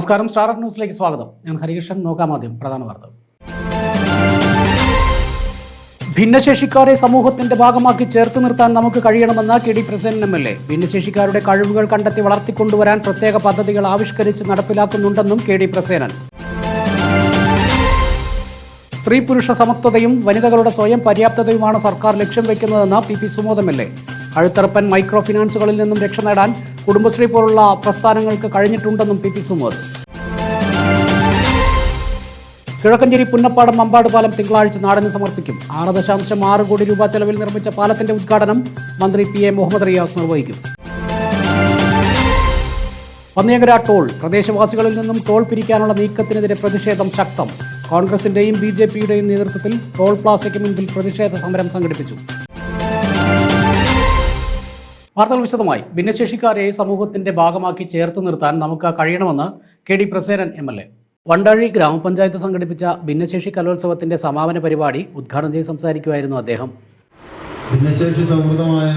നമസ്കാരം. സ്റ്റാർ ന്യൂസിലേക്ക് സ്വാഗതം. ഞാൻ ഹരികൃഷ്ണൻ. നോക്കാം ആദ്യം പ്രധാന വാർത്ത. ഭിന്നശേഷിക്കാരെ സമൂഹത്തിന്റെ ഭാഗമാക്കി ചേർത്ത് നിർത്താൻ നമുക്ക് കഴിയണമെന്ന് K D Prasenan M L A. ഭിന്നശേഷിക്കാരുടെ കഴിവുകൾ കണ്ടെത്തി വളർത്തിക്കൊണ്ടുവരാൻ പ്രത്യേക പദ്ധതികൾ ആവിഷ്കരിച്ച് നടപ്പിലാക്കുന്നുണ്ടെന്നും കെ ഡി പ്രസേനൻ സ്ത്രീ പുരുഷ സമത്വതയും വനിതകളുടെ സ്വയം പര്യാപ്തതയുമാണ് സർക്കാർ ലക്ഷ്യം വയ്ക്കുന്നതെന്ന് P P Sumod M L A. അഴുത്തറപ്പൻ micro ഫിനാൻസുകളിൽ നിന്നും രക്ഷ നേടാൻ കുടുംബശ്രീ പോലുള്ള പ്രസ്ഥാനങ്ങൾക്ക് കഴിഞ്ഞിട്ടുണ്ടെന്നും പി പി സുമോദ്. കിഴക്കഞ്ചേരി പുന്നപ്പാടം അമ്പാട് പാലം തിങ്കളാഴ്ച നാടിന് സമർപ്പിക്കും. ആറ് ദശാംശം ആറ് കോടി രൂപ ചെലവിൽ നിർമ്മിച്ച പാലത്തിന്റെ ഉദ്ഘാടനം മന്ത്രി പി എ മുഹമ്മദ് റിയാസ് നിർവഹിക്കും. പന്നിയങ്കര ടോൾ പ്രദേശവാസികളിൽ നിന്നും ടോൾ പിരിക്കാനുള്ള നീക്കത്തിനെതിരെ പ്രതിഷേധം ശക്തം. കോൺഗ്രസിന്റെയും ബി ജെ പിയുടെയും നേതൃത്വത്തിൽ ടോൾ പ്ലാസയ്ക്ക് മുൻപിൽ പ്രതിഷേധ സമരം സംഘടിപ്പിച്ചു. വാർത്തകൾ വിശദമായി. ഭിന്നശേഷിക്കാരെ സമൂഹത്തിന്റെ ഭാഗമാക്കി ചേർത്ത് നിർത്താൻ നമുക്ക് കഴിയണമെന്ന് K D Prasenan M L A. Vandazhy ഗ്രാമപഞ്ചായത്ത് സംഘടിപ്പിച്ച ഭിന്നശേഷി കലോത്സവത്തിന്റെ സമാപന പരിപാടി ഉദ്ഘാടനം ചെയ്ത് സംസാരിക്കുമായിരുന്നു അദ്ദേഹം. ഭിന്നശേഷി സൗഹൃദമായ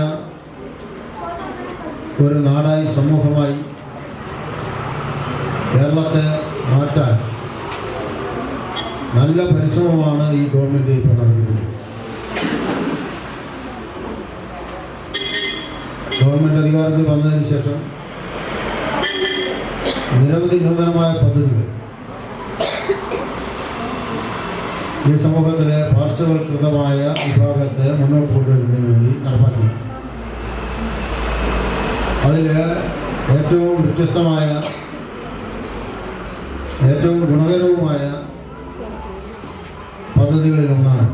ഒരു നാടായി സമൂഹമായി കേരളത്തെ മാറ്റാൻ നല്ല പരിശ്രമമാണ് ഈ ഗവൺമെന്റ് ഇപ്പോൾ നടത്തിയിട്ടുള്ളത് ഗവൺമെന്റ് അധികാരത്തിൽ വന്നതിന് ശേഷം നിരവധി നൂതനമായ പദ്ധതികൾ. ഈ സമൂഹത്തിലെ പാർശ്വവൽകൃതമായ വിഭാഗത്തെ മുന്നോട്ട് കൊണ്ടുവരുന്നതിന് വേണ്ടി നടപ്പാക്കി. അതിൽ ഏറ്റവും വ്യത്യസ്തമായ ഏറ്റവും ഗുണകരവുമായ പദ്ധതികളിലൊന്നാണ്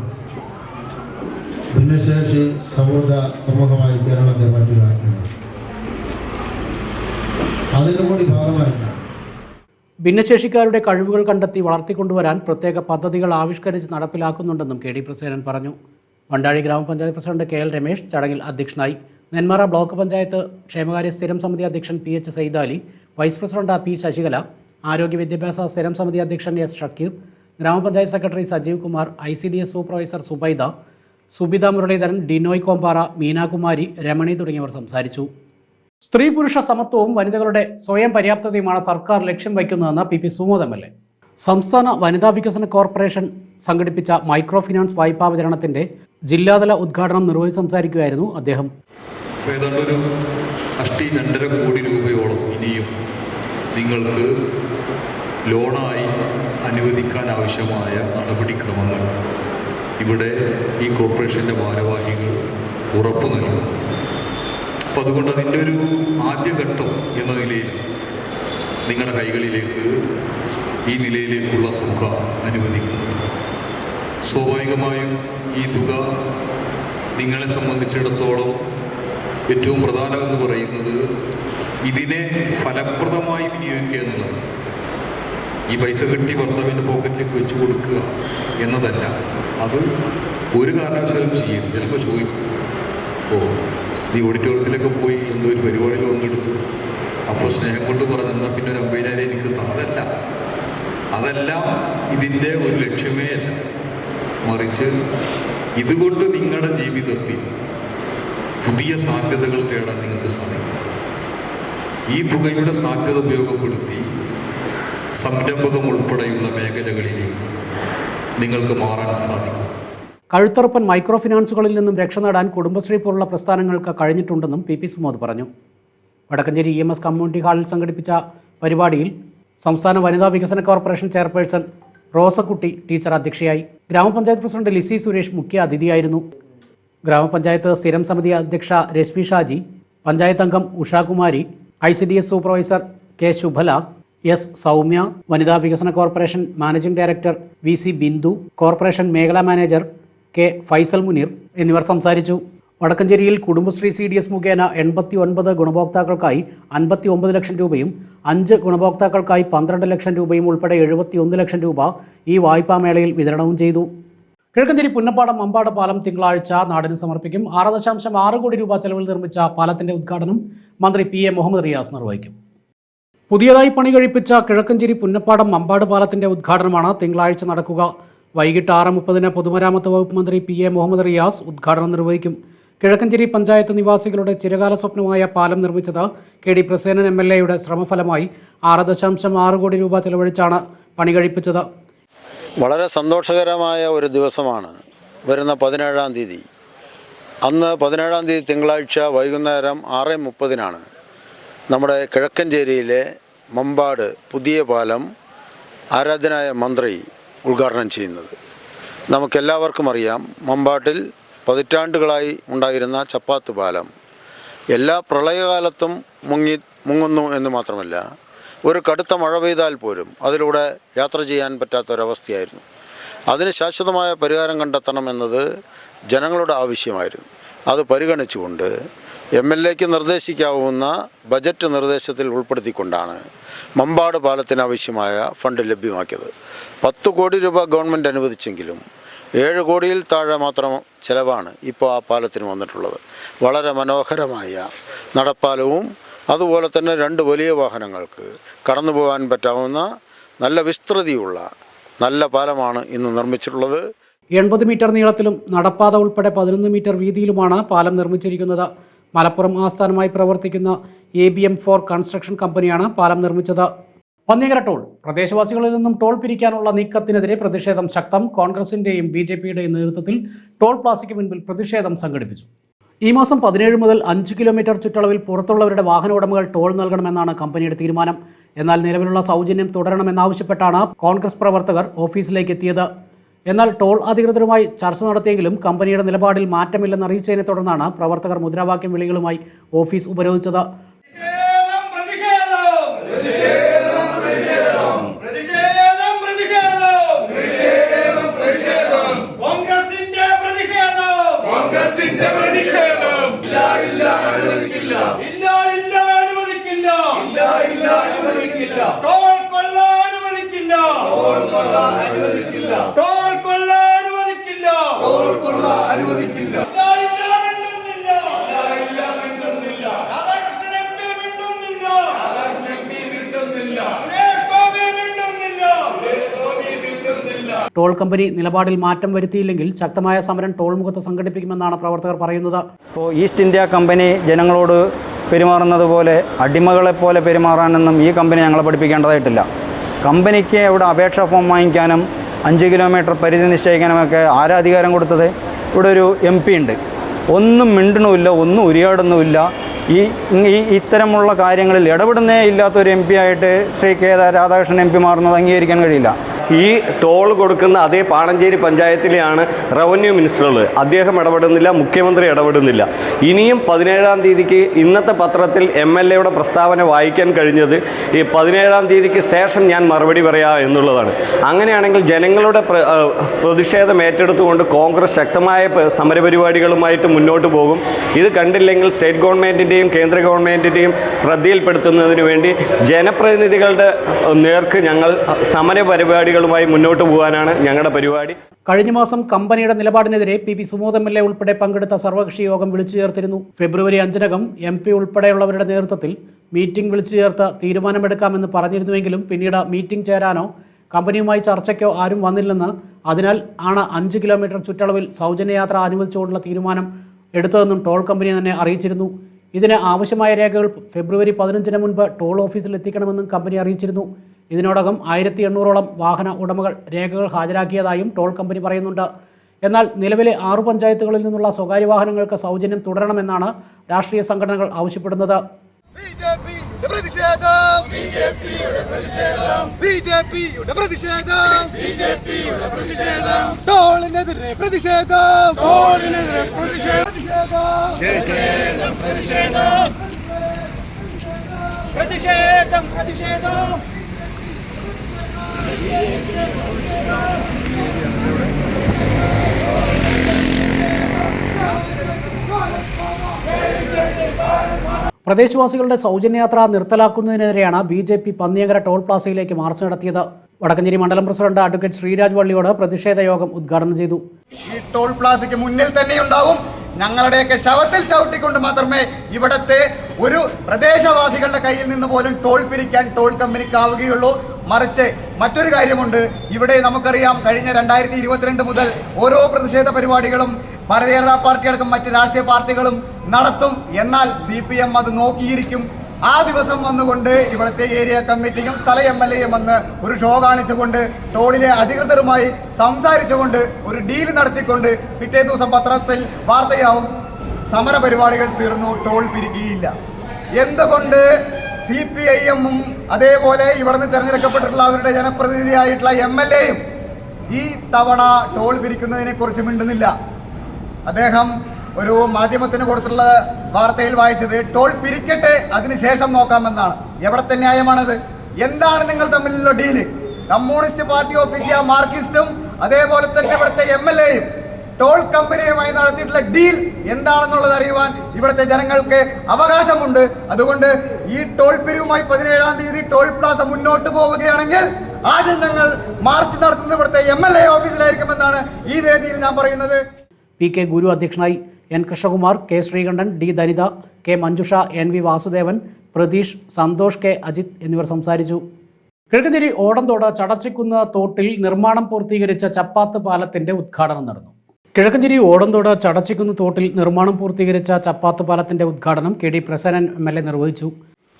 ഭിന്നശേഷി സൗഹൃദ സമൂഹമായി കേരളത്തെ മാറ്റുക എന്നത് അതിന്റെ കൂടി ഭിന്നശേഷിക്കാരുടെ കഴിവുകൾ കണ്ടെത്തി വളർത്തിക്കൊണ്ടുവരാൻ പ്രത്യേക പദ്ധതികൾ ആവിഷ്കരിച്ച് നടപ്പിലാക്കുന്നുണ്ടെന്നും കെ ഡി പ്രസേനൻ പറഞ്ഞു. വണ്ടാഴി ഗ്രാമപഞ്ചായത്ത് പ്രസിഡന്റ് കെ എൽ രമേശ് ചടങ്ങിൽ അധ്യക്ഷനായി. നെന്മാറ ബ്ലോക്ക് പഞ്ചായത്ത് ക്ഷേമകാര്യ സ്ഥിരം സമിതി അധ്യക്ഷൻ P H Saidali vice president P Sasikala ആരോഗ്യ വിദ്യാഭ്യാസ സ്ഥിരം സമിതി അധ്യക്ഷൻ എസ് ഷക്കീർ ഗ്രാമപഞ്ചായത്ത് secretary Sajeev Kumar I C D S supervisor Zubaida Subitha Muraleedharan Dinoy Kompara Meenakumari Ramani തുടങ്ങിയവർ സംസാരിച്ചു. സ്ത്രീ പുരുഷ സമത്വവും വനിതകളുടെ സ്വയം പര്യാപ്തതയുമാണ് സർക്കാർ ലക്ഷ്യം വയ്ക്കുന്നതെന്ന് P P Sumod M L A. സംസ്ഥാന വനിതാ വികസന കോർപ്പറേഷൻ സംഘടിപ്പിച്ച മൈക്രോ ഫിനാൻസ് വായ്പാ വിതരണത്തിന്റെ ജില്ലാതല ഉദ്ഘാടനം നിർവഹിച്ച് സംസാരിക്കുകയായിരുന്നു അദ്ദേഹം. രണ്ടര കോടി രൂപയോളം ഇനിയും നിങ്ങൾക്ക് ലോണായി അനുവദിക്കാൻ ആവശ്യമായ നടപടിക്രമങ്ങൾ ഇവിടെ ഈ കോർപ്പറേഷന്റെ ഭാരവാഹികൾ ഉറപ്പു നൽകുന്നു. അപ്പോൾ അതുകൊണ്ട് അതിന്റെ ഒരു ആദ്യഘട്ടം എന്ന നിലയിൽ നിങ്ങളുടെ കൈകളിലേക്ക് ഈ നിലയിലേക്കുള്ള തുക അനുവദിക്കുന്നത്. സ്വാഭാവികമായും ഈ തുക നിങ്ങളെ സംബന്ധിച്ചിടത്തോളം ഏറ്റവും പ്രധാനമെന്ന് പറയുന്നത് ഇതിനെ ഫലപ്രദമായി വിനിയോഗിക്കുക എന്നുള്ളതാണ്. ഈ പൈസ കിട്ടി ഭർത്താവിന്റെ പോക്കറ്റിലേക്ക് വെച്ച് കൊടുക്കുക എന്നതല്ല. അത് ഒരു കാരണവശാലും ചെയ്യും. ചിലപ്പോൾ ചോദിക്കും. ഓ നീ ഓഡിറ്റോറിയത്തിലൊക്കെ പോയി എന്തോ ഒരു പരിപാടിയിൽ പങ്കെടുത്തു. അപ്പോൾ സ്നേഹം കൊണ്ട് പറഞ്ഞു എന്നാൽ പിന്നെ ഒരു അമ്പതിനായിരം എനിക്ക് താ." അതല്ല അതെല്ലാം ഇതിന്റെ ഒരു ലക്ഷ്യമേ അല്ല. മറിച്ച് ഇതുകൊണ്ട് നിങ്ങളുടെ ജീവിതത്തിൽ പുതിയ സാധ്യതകൾ തേടാൻ നിങ്ങൾക്ക് സാധിക്കും. ഈ തുകയുടെ സാധ്യത ഉപയോഗപ്പെടുത്തി സംരംഭകം ഉൾപ്പെടെയുള്ള മേഖലകളിലേക്ക് നിങ്ങൾക്ക് മാറാൻ സാധിക്കും. കഴുത്തറപ്പൻ മൈക്രോ ഫിനാൻസുകളിൽ നിന്നും രക്ഷ നേടാൻ കുടുംബശ്രീ പോലുള്ള പ്രസ്ഥാനങ്ങൾക്ക് കഴിഞ്ഞിട്ടുണ്ടെന്നും പി പി സുമോദ് പറഞ്ഞു. Vadakkanchery E M S community ഹാളിൽ സംഘടിപ്പിച്ച പരിപാടിയിൽ സംസ്ഥാന വനിതാ വികസന കോർപ്പറേഷൻ ചെയർപേഴ്സൺ റോസക്കുട്ടി ടീച്ചർ അധ്യക്ഷയായി. ഗ്രാമപഞ്ചായത്ത് പ്രസിഡന്റ് ലിസി സുരേഷ് മുഖ്യ അതിഥിയായിരുന്നു. ഗ്രാമപഞ്ചായത്ത് സ്ഥിരം സമിതി അധ്യക്ഷ രശ്മി ഷാജി പഞ്ചായത്ത് അംഗം Ushakumari I C D S supervisor K Shubhala S Soumya വനിതാ വികസന corporation managing director V C Bindu corporation മേഖലാ മാനേജർ കെ ഫൈസൽ മുനീർ എന്നിവർ സംസാരിച്ചു. വടക്കഞ്ചേരിയിൽ കുടുംബശ്രീ സി ഡി എസ് മുഖേന എൺപത്തി ഒൻപത് ഗുണഭോക്താക്കൾക്കായി അൻപത്തി ഒമ്പത് ലക്ഷം രൂപയും അഞ്ച് ഗുണഭോക്താക്കൾക്കായി പന്ത്രണ്ട് ലക്ഷം രൂപയും ഉൾപ്പെടെ എഴുപത്തി ഒന്ന് ലക്ഷം രൂപ ഈ വായ്പാ മേളയിൽ വിതരണവും ചെയ്തു. കിഴക്കഞ്ചേരി പുന്നപ്പാടം മമ്പാട് പാലം തിങ്കളാഴ്ച നാടിന് സമർപ്പിക്കും. ആറ് ദശാംശം ആറ് കോടി രൂപ ചെലവിൽ നിർമ്മിച്ച പാലത്തിന്റെ ഉദ്ഘാടനം മന്ത്രി പി എ മുഹമ്മദ് റിയാസ് നിർവഹിക്കും. പുതിയതായി പണി കഴിപ്പിച്ച കിഴക്കഞ്ചേരി പുന്നപ്പാടം അമ്പാട് പാലത്തിന്റെ ഉദ്ഘാടനമാണ് തിങ്കളാഴ്ച നടക്കുക. വൈകിട്ട് ആറ് മുപ്പതിന് പൊതുമരാമത്ത് വകുപ്പ് മന്ത്രി പി എ മുഹമ്മദ് റിയാസ് ഉദ്ഘാടനം നിർവഹിക്കും. കിഴക്കഞ്ചേരി പഞ്ചായത്ത് നിവാസികളുടെ ചിരകാല സ്വപ്നമായ പാലം നിർമ്മിച്ചത് K D Prasenan M L എയുടെ ശ്രമഫലമായി ആറ് ദശാംശം ആറ് കോടി രൂപ ചെലവഴിച്ചാണ് പണി കഴിപ്പിച്ചത്. വളരെ സന്തോഷകരമായ ഒരു ദിവസമാണ്. വരുന്ന പതിനേഴാം തീയതി. അന്ന് പതിനേഴാം തീയതി തിങ്കളാഴ്ച വൈകുന്നേരം ആറ് മുപ്പതിനാണ്. നമ്മുടെ കിഴക്കഞ്ചേരിയിലെ മമ്പാട് പുതിയ പാലം ആരാധനായ മന്ത്രി ഉദ്ഘാടനം ചെയ്യുന്നത്. നമുക്കെല്ലാവർക്കും അറിയാം മമ്പാട്ടിൽ പതിറ്റാണ്ടുകളായി ഉണ്ടായിരുന്ന ചപ്പാത്ത് പാലം എല്ലാ പ്രളയകാലത്തും മുങ്ങി മുങ്ങുന്നു എന്ന് മാത്രമല്ല ഒരു കടുത്ത മഴ പെയ്താൽ പോലും അതിലൂടെ യാത്ര ചെയ്യാൻ പറ്റാത്ത പറ്റാത്തൊരവസ്ഥയായിരുന്നു. അതിന് ശാശ്വതമായ പരിഹാരം കണ്ടെത്തണമെന്നത് ജനങ്ങളുടെ ആവശ്യമായിരുന്നു. അത് പരിഗണിച്ചുകൊണ്ട് എം എൽ എക്ക് നിർദ്ദേശിക്കാവുന്ന ബജറ്റ് നിർദ്ദേശത്തിൽ ഉൾപ്പെടുത്തിക്കൊണ്ടാണ് മമ്പാട് പാലത്തിന് ആവശ്യമായ ഫണ്ട് ലഭ്യമാക്കിയത്. പത്ത് കോടി രൂപ ഗവൺമെന്റ് അനുവദിച്ചെങ്കിലും ഏഴ് കോടിയിൽ താഴെ മാത്രം ചിലവാണ് ഇപ്പോൾ ആ പാലത്തിന് വന്നിട്ടുള്ളത്. വളരെ മനോഹരമായ നടപ്പാലവും അതുപോലെ തന്നെ രണ്ട് വലിയ വാഹനങ്ങൾക്ക് കടന്നു പോകാൻ പറ്റാവുന്ന നല്ല വിസ്തൃതിയുള്ള നല്ല പാലമാണ് ഇന്ന് നിർമ്മിച്ചിട്ടുള്ളത്. എൺപത് മീറ്റർ നീളത്തിലും നടപ്പാത ഉൾപ്പെടെ പതിനൊന്ന് മീറ്റർ വീതിയിലുമാണ് പാലം നിർമ്മിച്ചിരിക്കുന്നത്. മലപ്പുറം ആസ്ഥാനമായി പ്രവർത്തിക്കുന്ന A B M four construction കമ്പനിയാണ് പാലം നിർമ്മിച്ചത്. പന്നിയങ്കര ടോൾ പ്രദേശവാസികളിൽ നിന്നും ടോൾ പിരിക്കാനുള്ള നീക്കത്തിനെതിരെ പ്രതിഷേധം ശക്തം. കോൺഗ്രസിന്റെയും ബി ജെ പിയുടെയും നേതൃത്വത്തിൽ ടോൾ പ്ലാസയ്ക്ക് മുൻപിൽ പ്രതിഷേധം സംഘടിപ്പിച്ചു. ഈ മാസം പതിനേഴ് മുതൽ അഞ്ച് കിലോമീറ്റർ ചുറ്റളവിൽ പുറത്തുള്ളവരുടെ വാഹന ഉടമകൾ ടോൾ നൽകണമെന്നാണ് കമ്പനിയുടെ തീരുമാനം. എന്നാൽ നിലവിലുള്ള സൗജന്യം തുടരണമെന്നാവശ്യപ്പെട്ടാണ് കോൺഗ്രസ് പ്രവർത്തകർ ഓഫീസിലേക്ക് എത്തിയത്. എന്നാൽ ടോൾ അധികൃതരുമായി ചർച്ച നടത്തിയെങ്കിലും കമ്പനിയുടെ നിലപാടിൽ മാറ്റമില്ലെന്ന് അറിയിച്ചതിനെ തുടർന്നാണ് പ്രവർത്തകർ മുദ്രാവാക്യം വിളികളുമായി ഓഫീസ് ഉപരോധിച്ചത്. പ്രതിഷേധം പ്രതിഷേധം. പ്രതിഷേധം പ്രതിഷേധം. പ്രതിഷേധം കോൺഗ്രസിന്റെ പ്രതിഷേധം. കോൺഗ്രസിന്റെ പ്രതിഷേധം. ഇല്ല ഇല്ല അനുവദിക്കില്ല. ഇല്ല ഇല്ല അനുവദിക്കില്ല. ഇല്ല ഇല്ല അനുവദിക്കില്ല. ടോൾ കൊള്ള അനുവദിക്കില്ല. ടോൾ കൊള്ള അനുവദിക്കില്ല. ടോൾ അനുവദിക്കില്ല. ടോൾ അനുവദിക്കില്ല കമ്പനി നിലപാടിൽ മാറ്റം വരുത്തിയില്ലെങ്കിൽ ശക്തമായ സമരം ടോൾ മുഖത്ത് സംഘടിപ്പിക്കുമെന്നാണ് പ്രവർത്തകർ പറയുന്നത്. ഇപ്പോൾ ഈസ്റ്റ് ഇന്ത്യ കമ്പനി ജനങ്ങളോട് പെരുമാറുന്നത് പോലെ അടിമകളെപ്പോലെ പെരുമാറാനൊന്നും ഈ കമ്പനി ഞങ്ങളെ പഠിപ്പിക്കേണ്ടതായിട്ടില്ല. കമ്പനിക്ക് ഇവിടെ അപേക്ഷാ ഫോം വാങ്ങിക്കാനും അഞ്ച് കിലോമീറ്റർ പരിധി നിശ്ചയിക്കാനുമൊക്കെ ആരാ അധികാരം കൊടുത്തത്? ഇവിടെ ഒരു എം പി ഉണ്ട്. ഒന്നും മിണ്ടണമില്ല ഒന്നും ഉരിയാടുന്നുമില്ല. ഈ ഈ ഇത്തരമുള്ള കാര്യങ്ങളിൽ ഇടപെടുന്നേ ഇല്ലാത്തൊരു എം പി ആയിട്ട് Shri K Radhakrishnan M P മാറുന്നത് അംഗീകരിക്കാൻ കഴിയില്ല. ഈ ടോൾ കൊടുക്കുന്ന അതേ പാണഞ്ചേരി പഞ്ചായത്തിലെയാണ് റവന്യൂ മിനിസ്റ്ററുള്ളത്. അദ്ദേഹം ഇടപെടുന്നില്ല മുഖ്യമന്ത്രി ഇടപെടുന്നില്ല. ഇനിയും പതിനേഴാം തീയതിക്ക് ഇന്നത്തെ പത്രത്തിൽ എം എൽ എയുടെ പ്രസ്താവന വായിക്കാൻ കഴിഞ്ഞത് ഈ പതിനേഴാം തീയതിക്ക് ശേഷം ഞാൻ മറുപടി പറയാം എന്നുള്ളതാണ്. അങ്ങനെയാണെങ്കിൽ ജനങ്ങളുടെ പ്രതിഷേധം ഏറ്റെടുത്തുകൊണ്ട് കോൺഗ്രസ് ശക്തമായ സമരപരിപാടികളുമായിട്ട് മുന്നോട്ട് പോകും. ഇത് കണ്ടില്ലെങ്കിൽ സ്റ്റേറ്റ് ഗവൺമെന്റിന്റെയും കേന്ദ്ര ഗവൺമെന്റിന്റെയും ശ്രദ്ധയിൽപ്പെടുത്തുന്നതിന് വേണ്ടി ജനപ്രതിനിധികളുടെ നേർക്ക് ഞങ്ങൾ സമര പരിപാടികളുമായി മുന്നോട്ട് പോകാനാണ് ഞങ്ങളുടെ പരിപാടി. കഴിഞ്ഞ മാസം കമ്പനിയുടെ നിലപാടിനെതിരെ P P Sumod M L A ഉൾപ്പെടെ പങ്കെടുത്ത സർവകക്ഷി യോഗം വിളിച്ചു ചേർത്തിരുന്നു. ഫെബ്രുവരി അഞ്ചിനകം എം പി ഉൾപ്പെടെയുള്ളവരുടെ നേതൃത്വത്തിൽ മീറ്റിംഗ് വിളിച്ചു ചേർത്ത് തീരുമാനമെടുക്കാമെന്ന് പറഞ്ഞിരുന്നുവെങ്കിലും പിന്നീട് മീറ്റിംഗ് ചേരാനോ കമ്പനിയുമായി ചർച്ചയ്ക്കോ ആരും വന്നില്ലെന്ന് അതിനാൽ ആണ് അഞ്ച് കിലോമീറ്റർ ചുറ്റളവിൽ സൗജന്യയാത്ര അനുവദിച്ചുകൊണ്ടുള്ള തീരുമാനം എടുത്തതെന്നും ടോൾ കമ്പനി തന്നെ അറിയിച്ചിരുന്നു. ഇതിന് ആവശ്യമായ രേഖകൾ ഫെബ്രുവരി പതിനഞ്ചിന് മുൻപ് ടോൾ ഓഫീസിൽ എത്തിക്കണമെന്നും കമ്പനി അറിയിച്ചിരുന്നു. ഇതിനോടകം ആയിരത്തി എണ്ണൂറോളം വാഹന ഉടമകൾ രേഖകൾ ഹാജരാക്കിയതായും ടോൾ കമ്പനി പറയുന്നുണ്ട്. എന്നാൽ നിലവിലെ ആറു പഞ്ചായത്തുകളിൽ നിന്നുള്ള സ്വകാര്യ വാഹനങ്ങൾക്ക് സൗജന്യം തുടരണമെന്നാണ് രാഷ്ട്രീയ സംഘടനകൾ ആവശ്യപ്പെടുന്നത്. ടോളിനെതിരെ പ്രതിഷേധം പ്രതിഷേധം. പ്രദേശവാസികളുടെ സൗജന്യയാത്ര നിർത്തലാക്കുന്നതിനെതിരെയാണ് B J P Panniyankara toll പ്ലാസയിലേക്ക് march നടത്തിയത്. വടക്കഞ്ചേരി മണ്ഡലം പ്രസിഡന്റ് അഡ്വക്കേറ്റ് ശ്രീരാജ് വള്ളിയോട് പ്രതിഷേധ യോഗം ഉദ്ഘാടനം ചെയ്തു. ഈ ടോൾ പ്ലാസയ്ക്ക് മുന്നിൽ തന്നെ ഉണ്ടാകും ഞങ്ങളുടെയൊക്കെ ശവത്തിൽ ചവിട്ടിക്കൊണ്ട് മാത്രമേ ഇവിടത്തെ ഒരു പ്രദേശവാസികളുടെ കയ്യിൽ നിന്ന് പോലും ടോൾ പിരിക്കാൻ ടോൾ കമ്പനിക്കാവുകയുള്ളൂ. മറിച്ച് മറ്റൊരു കാര്യമുണ്ട്. ഇവിടെ നമുക്കറിയാം കഴിഞ്ഞ രണ്ടായിരത്തി ഇരുപത്തിരണ്ട് മുതൽ ഓരോ പ്രതിഷേധ പരിപാടികളും ഭാരതീയ ജനതാ പാർട്ടി അടക്കം മറ്റ് രാഷ്ട്രീയ പാർട്ടികളും നടത്തും. എന്നാൽ സി പി എം അത് നോക്കിയിരിക്കും. ആ ദിവസം വന്നുകൊണ്ട് ഇവിടുത്തെ ഏരിയ കമ്മിറ്റിയും സ്ഥല എം എൽ എയും വന്ന് ഒരു ഷോ കാണിച്ചുകൊണ്ട് ടോളിലെ അധികൃതരുമായി സംസാരിച്ചുകൊണ്ട് ഒരു ഡീൽ നടത്തിക്കൊണ്ട് പിറ്റേ ദിവസം പത്രത്തിൽ വാർത്തയാവും സമര പരിപാടികൾ തീർന്നു ടോൾ പിരിക്കുകയില്ല. എന്തുകൊണ്ട് സി പി ഐ എമ്മും അതേപോലെ ഇവിടുന്ന് തിരഞ്ഞെടുക്കപ്പെട്ടിട്ടുള്ള അവരുടെ ജനപ്രതിനിധിയായിട്ടുള്ള എം എൽ എയും ഈ തവണ ടോൾ പിരിക്കുന്നതിനെ കുറിച്ച് മിണ്ടുന്നില്ല. അദ്ദേഹം ഒരു മാധ്യമത്തിന് കൊടുത്തുള്ള വാർത്തയിൽ വായിച്ചത് ടോൾ പിരിക്കട്ടെ അതിനുശേഷം നോക്കാമെന്നാണ്. എവിടത്തെ ന്യായമാണത് എന്താണ് നിങ്ങൾ തമ്മിലുള്ള deal communist party of India മാർക്കിസ്റ്റും അതേപോലെ തന്നെ ഇവിടുത്തെ എം എൽ എയും ടോൾ കമ്പനിയുമായി നടത്തിയിട്ടുള്ള ഡീൽ എന്താണെന്നുള്ളത് അറിയുവാൻ ഇവിടുത്തെ ജനങ്ങൾക്ക് അവകാശമുണ്ട്. അതുകൊണ്ട് ഈ ടോൾ പിരിവുമായി പതിനേഴാം തീയതി ടോൾ പ്ലാസ മുന്നോട്ട് പോവുകയാണെങ്കിൽ ആദ്യം ഞങ്ങൾ മാർച്ച് നടത്തുന്ന ഇവിടുത്തെ എം എൽ എ ഓഫീസിലായിരിക്കുമെന്നാണ് ഈ വേദിയിൽ ഞാൻ പറയുന്നത്. പി കെ ഗുരു അധ്യക്ഷനായി N Krishnakumar K Sreekantan D Danitha K Manjusha N V Vasudevan Pratheesh Santhosh K Ajith എന്നിവർ സംസാരിച്ചു. കിഴക്കഞ്ചേരി ഓടന്തോട് ചടച്ചിക്കുന്ന തോട്ടിൽ നിർമ്മാണം പൂർത്തീകരിച്ച ചപ്പാത്ത് പാലത്തിന്റെ ഉദ്ഘാടനം നടന്നു. കിഴക്കഞ്ചേരി ഓടന്തോട് ചടച്ചിക്കുന്ന തോട്ടിൽ നിർമ്മാണം പൂർത്തീകരിച്ച ചപ്പാത്ത് പാലത്തിന്റെ ഉദ്ഘാടനം K D Prasannan M L A നിർവഹിച്ചു.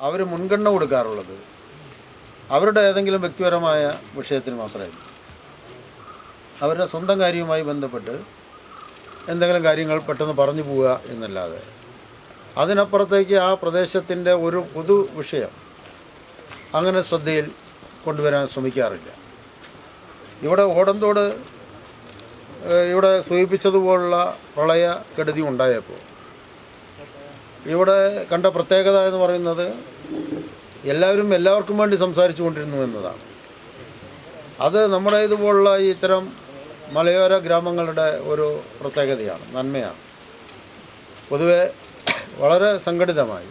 അവർ മുൻഗണന കൊടുക്കാറുള്ളത് അവരുടെ ഏതെങ്കിലും വ്യക്തിപരമായ വിഷയത്തിന് മാത്രമായിരിക്കും. അവരുടെ സ്വന്തം കാര്യവുമായി ബന്ധപ്പെട്ട് എന്തെങ്കിലും കാര്യങ്ങൾ പെട്ടെന്ന് പറഞ്ഞു പോവുക എന്നല്ലാതെ. അതിനപ്പുറത്തേക്ക് ആ പ്രദേശത്തിന്റെ ഒരു പൊതു വിഷയം അങ്ങനെ ശ്രദ്ധയിൽ കൊണ്ടുവരാൻ ശ്രമിക്കാറില്ല. ഇവിടെ ഓടന്തോട് ഇവിടെ സൂചിപ്പിച്ചതുപോലുള്ള പ്രളയ കെടുതി ഉണ്ടായപ്പോൾ ഇവിടെ കണ്ട പ്രത്യേകത എന്ന് പറയുന്നത് എല്ലാവരും എല്ലാവർക്കും വേണ്ടി സംസാരിച്ചു കൊണ്ടിരുന്നു എന്നതാണ്. അത് നമ്മുടെ ഇതുപോലുള്ള ഇത്തരം മലയോര ഗ്രാമങ്ങളുടെ ഒരു പ്രത്യേകതയാണ് നന്മയാണ്. പൊതുവെ വളരെ സംഘടിതമായി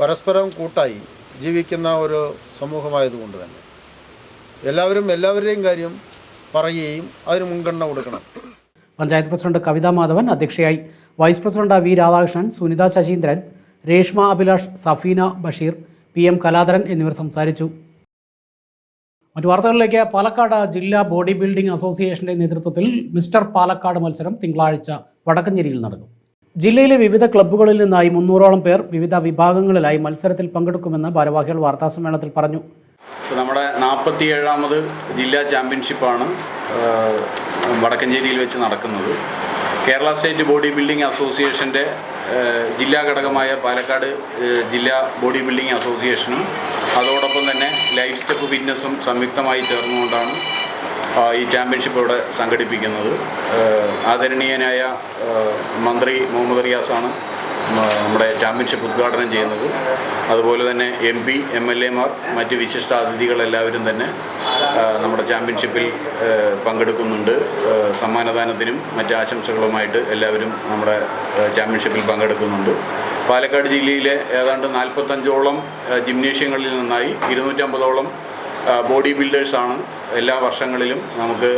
പരസ്പരം കൂട്ടായി ജീവിക്കുന്ന ഒരു സമൂഹമായതുകൊണ്ട് തന്നെ. എല്ലാവരും എല്ലാവരുടെയും കാര്യം പറയുകയും അതിന് മുൻഗണന കൊടുക്കണം. പഞ്ചായത്ത് പ്രസിഡന്റ് കവിതാ മാധവൻ അധ്യക്ഷയായി. Vice president V Radhakrishnan Sunitha Sasheendran Reshma Abhilash Safeena Basheer P M Kaladharan എന്നിവർ സംസാരിച്ചു. മറ്റു വാർത്തകളിലേക്ക് പാലക്കാട് ജില്ലാ ബോഡി ബിൽഡിംഗ് അസോസിയേഷന്റെ നേതൃത്വത്തിൽ മിസ്റ്റർ പാലക്കാട് മത്സരം തിങ്കളാഴ്ച വടക്കഞ്ചേരിയിൽ നടക്കും ജില്ലയിലെ വിവിധ ക്ലബ്ബുകളിൽ നിന്നായി മുന്നൂറോളം പേർ വിവിധ വിഭാഗങ്ങളിലായി മത്സരത്തിൽ പങ്കെടുക്കുമെന്ന് ഭാരവാഹികൾ വാർത്താസമ്മേളനത്തിൽ പറഞ്ഞു. നമ്മുടെ നാൽപ്പത്തി ഏഴാമത് ജില്ലാ ചാമ്പ്യൻഷിപ്പാണ് വടക്കഞ്ചേരിയിൽ വെച്ച് നടക്കുന്നത്. കേരള സ്റ്റേറ്റ് ബോഡി ബിൽഡിംഗ് അസോസിയേഷന്റെ ജില്ലാ ഘടകമായ പാലക്കാട് ജില്ലാ ബോഡി ബിൽഡിംഗ് അസോസിയേഷനും അതോടൊപ്പം തന്നെ ലൈഫ് സ്റ്റെപ്പ് ഫിറ്റ്നസ്സും സംയുക്തമായി ചേർന്നുകൊണ്ടാണ് ഈ ചാമ്പ്യൻഷിപ്പ് ഇവിടെ സംഘടിപ്പിക്കുന്നത്. ആദരണീയനായ മന്ത്രി മുഹമ്മദ് റിയാസാണ് നമ്മുടെ ചാമ്പ്യൻഷിപ്പ് ഉദ്ഘാടനം ചെയ്യുന്നത്. അതുപോലെ തന്നെ എം പി എം എൽ എമാർ മറ്റ് വിശിഷ്ട അതിഥികളെല്ലാവരും തന്നെ നമ്മുടെ ചാമ്പ്യൻഷിപ്പിൽ പങ്കെടുക്കുന്നുണ്ട്. സമ്മാനദാനത്തിനും മറ്റ് ആശംസകളുമായിട്ട് എല്ലാവരും നമ്മുടെ ചാമ്പ്യൻഷിപ്പിൽ പങ്കെടുക്കുന്നുണ്ട്. പാലക്കാട് ജില്ലയിലെ ഏതാണ്ട് നാൽപ്പത്തഞ്ചോളം ജിംനേഷ്യങ്ങളിൽ നിന്നായി ഇരുന്നൂറ്റമ്പതോളം ബോഡി ബിൽഡേഴ്സാണ് എല്ലാ വർഷങ്ങളിലും നമുക്ക്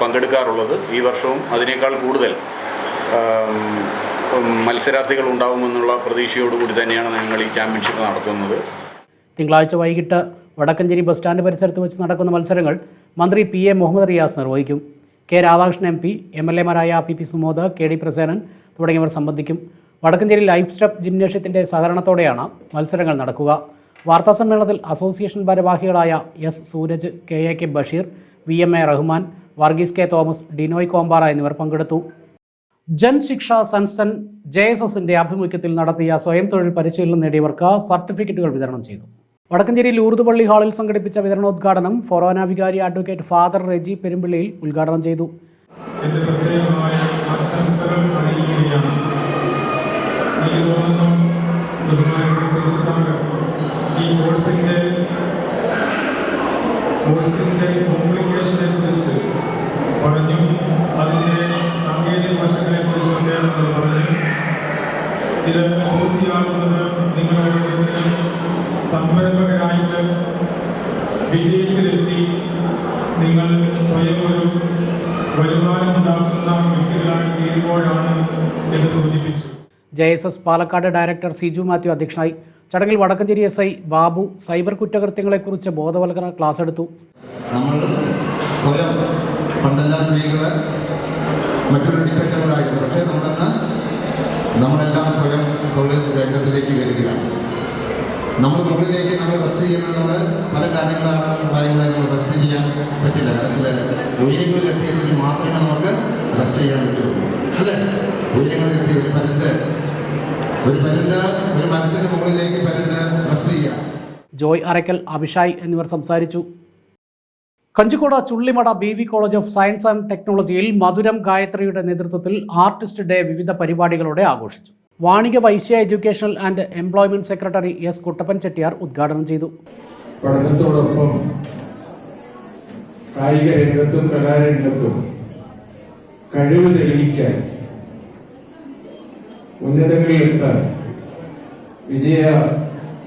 പങ്കെടുക്കാറുള്ളത്. ഈ വർഷവും അതിനേക്കാൾ കൂടുതൽ. മത്സരാർത്ഥികൾ ഉണ്ടാവുമെന്നുള്ള പ്രതീക്ഷയോടുകൂടി തന്നെയാണ് ഞങ്ങൾ ഈ ചാമ്പ്യൻഷിപ്പ് നടത്തുന്നത്. തിങ്കളാഴ്ച വൈകിട്ട് വടക്കഞ്ചേരി ബസ് സ്റ്റാൻഡ് പരിസരത്ത് വെച്ച് നടക്കുന്ന മത്സരങ്ങൾ മന്ത്രി പി എ മുഹമ്മദ് റിയാസ് നിർവഹിക്കും. K Radhakrishnan M P M L എമാരായ P P Sumod K D Prasenan തുടങ്ങിയവർ സംബന്ധിക്കും. വടക്കഞ്ചേരി ലൈഫ് സ്റ്റെപ്പ് ജിംനേഷ്യത്തിന്റെ സഹകരണത്തോടെയാണ് മത്സരങ്ങൾ നടക്കുക. വാർത്താ സമ്മേളനത്തിൽ അസോസിയേഷൻ ഭാരവാഹികളായ S Sooraj K A K Basheer V M A Rahman Varghese K Thomas Dinoy Kompara എന്നിവർ പങ്കെടുത്തു. ജൻശിക്ഷ സൻസൻ ജെ എസ് എസിന്റെ ആഭിമുഖ്യത്തിൽ നടത്തിയ സ്വയം തൊഴിൽ പരിശീലനം നേടിയവർക്ക് സർട്ടിഫിക്കറ്റുകൾ വിതരണം ചെയ്തു. വടക്കഞ്ചേരി ലൂർദുപള്ളി ഹാളിൽ സംഘടിപ്പിച്ച വിതരണോദ്ഘാടനം ഫൊറോന വികാരി അഡ്വക്കേറ്റ് ഫാദർ റെജി പെരുമ്പിള്ളിയിൽ ഉദ്ഘാടനം ചെയ്തു. ഈ കോഴ്സിന്റെ കോഴ്സിന്റെ കോംപ്ലിക്കേഷനെ കുറിച്ച് ഇത് പൂർത്തിയാകുന്നത് നിങ്ങളുടെ എന്തെങ്കിലും സംരംഭകരായിട്ട് വിജയത്തിലെത്തി നിങ്ങൾ സ്വയം ഒരു വരുമാനമുണ്ടാക്കുന്ന വ്യക്തികളായി തീരുമ്പോഴാണ് J S S Palakkad director Siju Mathew അധ്യക്ഷനായി. ചടങ്ങിൽ Vadakkanchery S I Babu cyber കുറ്റകൃത്യങ്ങളെക്കുറിച്ച് ബോധവൽക്കരണ ക്ലാസ് എടുത്തു. നമ്മൾ സ്വയം പണ്ടെല്ലാം സ്ത്രീകൾ മറ്റൊരു ഡിപ്പെൻഡബിൾ ആയിരുന്നു പക്ഷേ നമ്മളന്ന് നമ്മളെല്ലാം സ്വയം തൊഴിൽ രംഗത്തിലേക്ക് വരികയാണ്. നമ്മൾ മുകളിലേക്ക് നമ്മൾ റെസ്റ്റ് ചെയ്യുന്നത് നമ്മൾ പല കാര്യങ്ങളാണ് കാര്യങ്ങളായി നമ്മൾ റെസ്റ്റ് ചെയ്യാൻ പറ്റില്ല. കാരണം ചില ഉയരങ്ങളിൽ എത്തിയതിന് മാത്രമേ നമുക്ക് റെസ്റ്റ് ചെയ്യാൻ പറ്റുള്ളൂ. അല്ലേ? ഉയരങ്ങളിൽ എത്തിയ ഒരു പരുന്ത് ഒരു പരുന്ത് ഒരു മരത്തിന് മുകളിലേക്ക് പരുന്ത് റെസ്റ്റ് ചെയ്യാം ജോയ് അറയ്ക്കൽ അഭിഷായ് എന്നിവർ സംസാരിച്ചു. Kanjikode Chullimada B V college of science and ടെക്നോളജിയിൽ മധുരം ഗായത്രിയുടെ നേതൃത്വത്തിൽ ആർട്ടിസ്റ്റ് ഡേ വിവിധ പരിപാടികളോടെ ആഘോഷിച്ചു. Vanika Vysya educational and employment secretary S Kuttappan Chettiar ഉദ്ഘാടനം ചെയ്തു. പഠനത്തോടൊപ്പം കായിക രംഗത്തും കലാരംഗത്തും കഴിവ് തെളിയിക്കാൻ ഉന്നതങ്ങളിലെത്താൻ വിജയ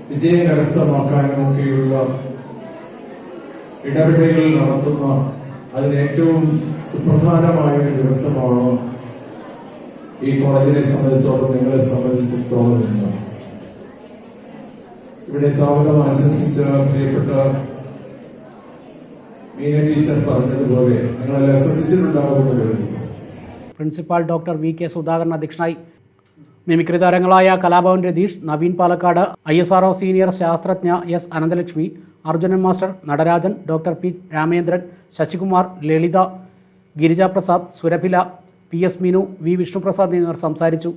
വിജയം കരസ്ഥമാക്കാനുമൊക്കെയുള്ള ഇടപെടലുകൾ നടത്തുന്ന അതിന് ഏറ്റവും സുപ്രധാനമായ ഒരു ദിവസമാണ് ഈ കോളേജിനെ സംബന്ധിച്ചോളം നിങ്ങളെ സംബന്ധിച്ചിടത്തോളം ഇവിടെ സ്വാഗതം ആശംസിച്ച പ്രിയപ്പെട്ട മീന ടീച്ചർ പറഞ്ഞതുപോലെ നിങ്ങളെല്ലാം ശ്രദ്ധിച്ചിട്ടുണ്ടാവുമെന്ന് principal doctor V K Sudhakaran അധ്യക്ഷനായി മിമിക്രി താരങ്ങളായ Kalabhavan Ratheesh Naveen Palakkad I S R senior ശാസ്ത്രജ്ഞ S Ananthalakshmi Arjunan master Natarajan doctor P Ramendran Sasikumar Lalitha Girijaprasad Surabhila P S Meenu V Vishnuprasad എന്നിവർ സംസാരിച്ചു.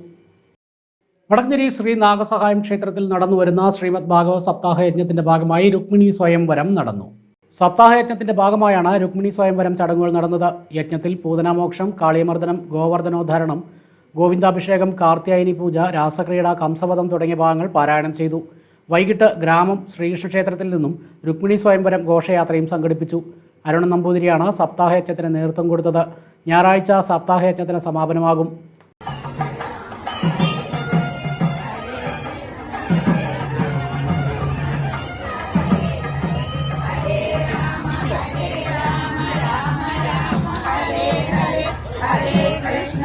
വടക്കഞ്ചേരി ശ്രീ നാഗസഹായം ക്ഷേത്രത്തിൽ നടന്നുവരുന്ന ശ്രീമദ് ഭാഗവത സപ്താഹ യജ്ഞത്തിന്റെ ഭാഗമായി രുക്മിണി സ്വയംവരം നടന്നു. സപ്താഹ യജ്ഞത്തിന്റെ ഭാഗമായാണ് രുക്മിണി സ്വയംവരം ചടങ്ങുകൾ നടന്നത്. യജ്ഞത്തിൽ പൂതനാമോക്ഷം കാളിയമർദ്ദനം ഗോവർദ്ധനോദ്ധാരണം ഗോവിന്ദാഭിഷേകം കാർത്യായനി പൂജ രാസക്രീഡ കംസവധം തുടങ്ങിയ ഭാഗങ്ങൾ പാരായണം ചെയ്തു. വൈകിട്ട് ഗ്രാമം ശ്രീകൃഷ്ണ ക്ഷേത്രത്തിൽ നിന്നും രുക്മിണി സ്വയംവരം ഘോഷയാത്രയും സംഘടിപ്പിച്ചു. അരുണ നമ്പൂതിരിയാണ് സപ്താഹ യജ്ഞത്തിന് നേതൃത്വം കൊടുത്തത്. ഞായറാഴ്ച സപ്താഹ യജ്ഞത്തിന് സമാപനമാകും കൃഷ്ണ